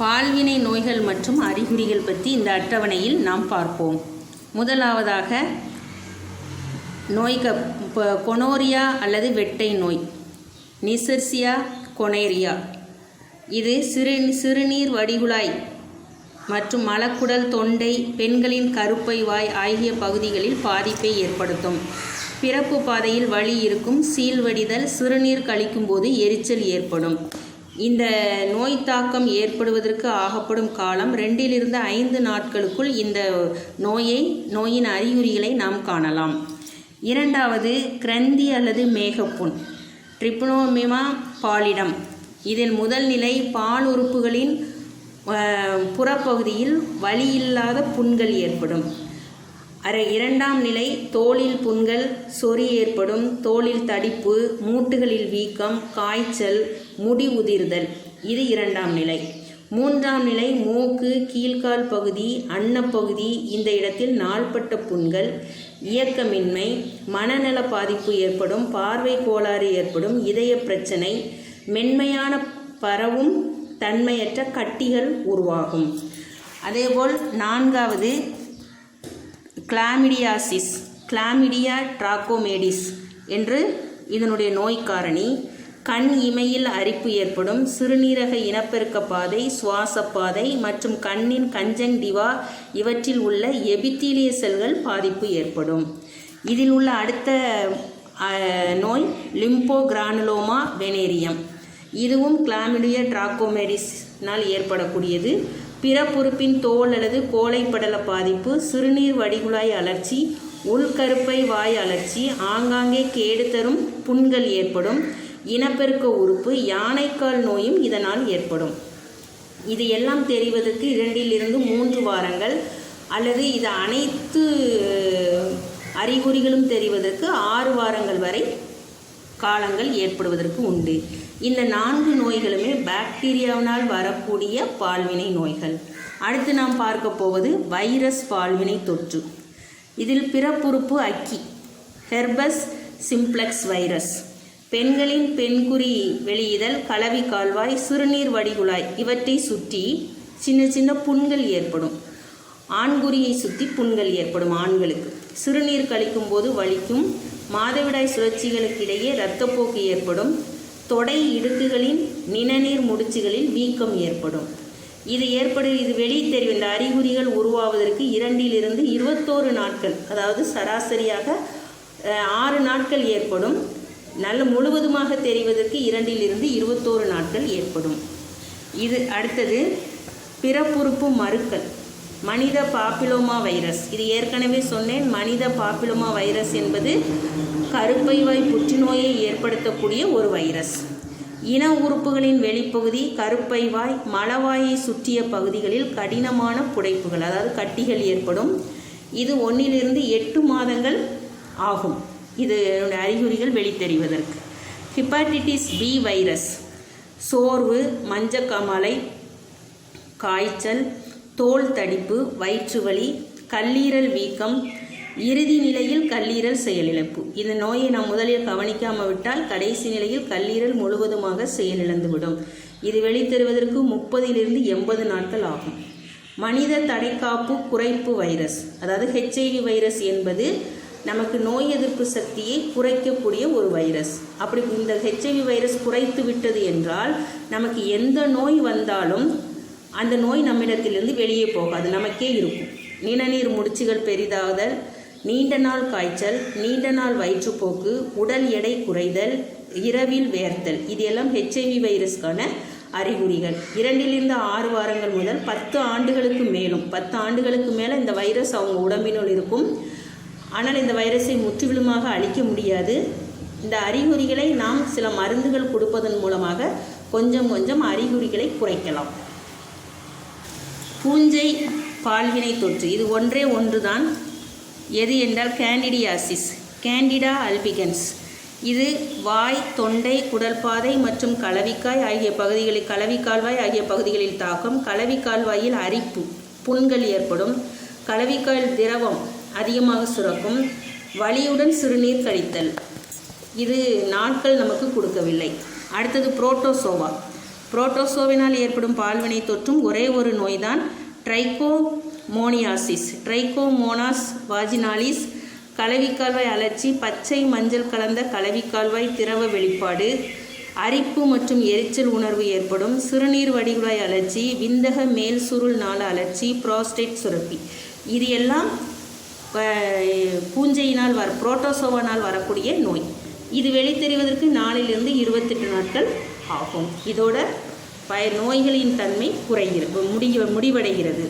பால்வினை நோய்கள் மற்றும் அறிகுறிகள் பற்றி இந்த அட்டவணையில் நாம் பார்ப்போம். முதலாவதாக நோய்க கொனோரியா அல்லது வெட்டை நோய். Neisseria gonorrhoeae. இது சிறு சிறுநீர் வடிகுழாய் மற்றும் மலக்குடல் தொண்டை பெண்களின் கருப்பை வாய் ஆகிய பகுதிகளில் பாதிப்பை ஏற்படுத்தும். பிறப்பு பாதையில் வலி இருக்கும் சீல்வடிதல் சிறுநீர் கழிக்கும்போது எரிச்சல் ஏற்படும். இந்த நோய் தாக்கம் ஏற்படுவதற்கு ஆகப்படும் காலம் ரெண்டிலிருந்து ஐந்து நாட்களுக்குள் இந்த நோயை நோயின் அறிகுறிகளை நாம் காணலாம். இரண்டாவது கிரந்தி அல்லது மேகப்புண் ட்ரிப்னோமிமா பாலிடம். இதில் முதல் நிலை பால் உறுப்புகளின் புறப்பகுதியில் வலியில்லாத புண்கள் ஏற்படும். அரை இரண்டாம் நிலை தோலில் புண்கள் சொறி ஏற்படும் தோலில் தடிப்பு மூட்டுகளில் வீக்கம் காய்ச்சல் முடி உதிர்தல். இது இரண்டாம் நிலை. மூன்றாம் நிலை மூக்கு கீழ்கால் பகுதி அன்னப்பகுதி இந்த இடத்தில் நாள்பட்ட புண்கள் இயக்கமின்மை மனநல பாதிப்பு ஏற்படும் பார்வை கோளாறு ஏற்படும் இதய பிரச்சனை மென்மையான பரவும் தன்மையற்ற கட்டிகள் உருவாகும். அதேபோல் நான்காவது கிளாமிடியாசிஸ் கிளாமிடியா ட்ராக்கோமேடிஸ் என்று இதனுடைய நோய் காரணி கண் இமையில் அரிப்பு ஏற்படும். சிறுநீரக இனப்பெருக்க பாதை சுவாச பாதை மற்றும் கண்ணின் கஞ்சங்டிவா இவற்றில் உள்ள எபித்தீலிய செல்கள் பாதிப்பு ஏற்படும். இதில் உள்ள அடுத்த நோய் லிம்போ கிரானுலோமா வெனேரியம். இதுவும் கிளாமிடியா நாள் ஏற்படக்கூடியது. பிறப்புறுப்பின் தோல் அல்லது கோழைப்படல பாதிப்பு சிறுநீர் வடிகுழாய் அழற்சி உள்கருப்பை வாய் அலர்ச்சி ஆங்காங்கே கேடு தரும் புண்கள் ஏற்படும். இனப்பெருக்க உறுப்பு யானைக்கால் நோயும் இதனால் ஏற்படும். இது எல்லாம் தெரிவதற்கு இரண்டிலிருந்து மூன்று வாரங்கள் அல்லது இது அனைத்து அறிகுறிகளும் தெரிவதற்கு ஆறு வாரங்கள் வரை காலங்கள் ஏற்படுவதற்கு உண்டு. இந்த நான்கு நோய்களுமே பாக்டீரியாவினால் வரக்கூடிய பால்வினை நோய்கள். அடுத்து நாம் பார்க்க போவது வைரஸ் பால்வினை தொற்று. இதில் பிறப்புறுப்பு அக்கி ஹெர்பஸ் சிம்ப்ளெக்ஸ் வைரஸ். பெண்களின் பெண்குறி வெளியிதல் கலவி கால்வாய் சிறுநீர் வடிகுழாய் இவற்றை சுற்றி சின்ன சின்ன புண்கள் ஏற்படும். ஆண்குறியை சுற்றி புண்கள் ஏற்படும் ஆண்களுக்கு. சிறுநீர் கழிக்கும் போது வலிக்கும் மாதவிடாய் சுழற்சிகளுக்கிடையே இரத்தப்போக்கு ஏற்படும். தொடை இடுக்குகளின் நிணநீர் முடிச்சுகளில் வீக்கம் ஏற்படும். இது ஏற்படு இது வெளியே தெரியும். இந்த அறிகுறிகள் உருவாவதற்கு இரண்டிலிருந்து இருபத்தோரு நாட்கள் அதாவது சராசரியாக ஆறு நாட்கள் ஏற்படும். நல்ல முழுவதுமாக தெரிவதற்கு இரண்டிலிருந்து இருபத்தோரு நாட்கள் ஏற்படும். இது அடுத்தது பிறப்புறுப்பு மறுக்கல். மனித பாப்பிலோமா வைரஸ். இது ஏற்கனவே சொன்னேன் மனித பாப்பிலோமா வைரஸ் என்பது கருப்பை வாய் புற்றுநோயை ஏற்படுத்தக்கூடிய ஒரு வைரஸ். இன உறுப்புகளின் வெளிப்பகுதி கருப்பை வாய் மலவாயை சுற்றிய பகுதிகளில் கடினமான புடைப்புகள் அதாவது கட்டிகள் ஏற்படும். இது ஒன்றிலிருந்து எட்டு மாதங்கள் ஆகும். இது அறிகுறிகள் வெளித்தெரிவதற்கு. Hepatitis B virus. சோர்வு மஞ்சக்காமலை காய்ச்சல் தோல் தடிப்பு வயிற்று வலி கல்லீரல் வீக்கம் இறுதி நிலையில் கல்லீரல் செயலிழப்பு. இந்த நோயை நாம் முதலில் கவனிக்காமல் விட்டால் கடைசி நிலையில் கல்லீரல் முழுவதுமாக செயலிழந்துவிடும். இது வெளித்தருவதற்கு முப்பதிலிருந்து எண்பது நாட்கள் ஆகும். மனித தடைக்காப்பு குறைப்பு வைரஸ் அதாவது ஹெச்ஐவி வைரஸ் என்பது நமக்கு நோய் எதிர்ப்பு சக்தியை குறைக்கக்கூடிய ஒரு வைரஸ். அப்படி இந்த ஹெச்ஐவி வைரஸ் குறைத்து விட்டது என்றால் நமக்கு எந்த நோய் வந்தாலும் அந்த நோய் நம்மிடத்திலிருந்து வெளியே போகாது நமக்கே இருக்கும். நிணநீர் முடிச்சுகள் பெரிதாகுதல் நீண்ட நாள் காய்ச்சல் நீண்ட நாள் வயிற்றுப்போக்கு உடல் எடை குறைதல் இரவில் வேர்த்தல் இது எல்லாம் ஹெச்ஐவி வைரஸ்க்கான அறிகுறிகள். இரண்டிலிருந்து ஆறு வாரங்கள் முதல் பத்து ஆண்டுகளுக்கு மேலும் பத்து ஆண்டுகளுக்கு மேலே இந்த வைரஸ் அவங்க உடம்பினுள் இருக்கும். ஆனால் இந்த வைரஸை முற்றிலுமாக அழிக்க முடியாது. இந்த அறிகுறிகளை நாம் சில மருந்துகள் கொடுப்பதன் மூலமாக கொஞ்சம் கொஞ்சம் அறிகுறிகளை குறைக்கலாம். பூஞ்சை பால்வினை தொற்று. இது ஒன்றே ஒன்று தான் எது என்றால் கேண்டிடியாசிஸ் கேண்டிடா அல்பிகன்ஸ். இது வாய் தொண்டை குடல்பாதை மற்றும் கலவிக்காய் ஆகிய பகுதிகளில் கலவிக்கால்வாய் ஆகிய பகுதிகளில் தாக்கம் கலவிக்கால்வாயில் அரிப்பு புண்கள் ஏற்படும். கலவிக்கால் திரவம் அதிகமாக சுரக்கும். வலியுடன் சிறுநீர் கழித்தல். இது நாட்கள் நமக்கு கொடுக்கவில்லை. அடுத்தது புரோட்டோசோவா புரோட்டோசோவினால் ஏற்படும் பால்வினை தொற்றும் ஒரே ஒரு நோய்தான் ட்ரைகோமோனியாசிஸ். ட்ரைகோமோனாஸ் வாஜினாலிஸ் கலவிக்கால்வாய் அலர்ச்சி பச்சை மஞ்சள் கலந்த கலவிக்கால்வாய் திரவ வெளிப்பாடு அரிப்பு மற்றும் எரிச்சல் உணர்வு ஏற்படும் சிறுநீர் வடிகுழாய் அழற்சி விந்தக மேல் சுருள் நாள அலர்ச்சி புரோஸ்டேட் சுரப்பி. இது எல்லாம் பூஞ்சையினால் வர புரோட்டோசோவானால் வரக்கூடிய நோய். இது வெளித்தெரிவதற்கு நாளிலிருந்து இருபத்தெட்டு நாட்கள் ஆகும். இதோட பய நோய்களின் தன்மை குறைகிறது முடிய முடிவடைகிறது.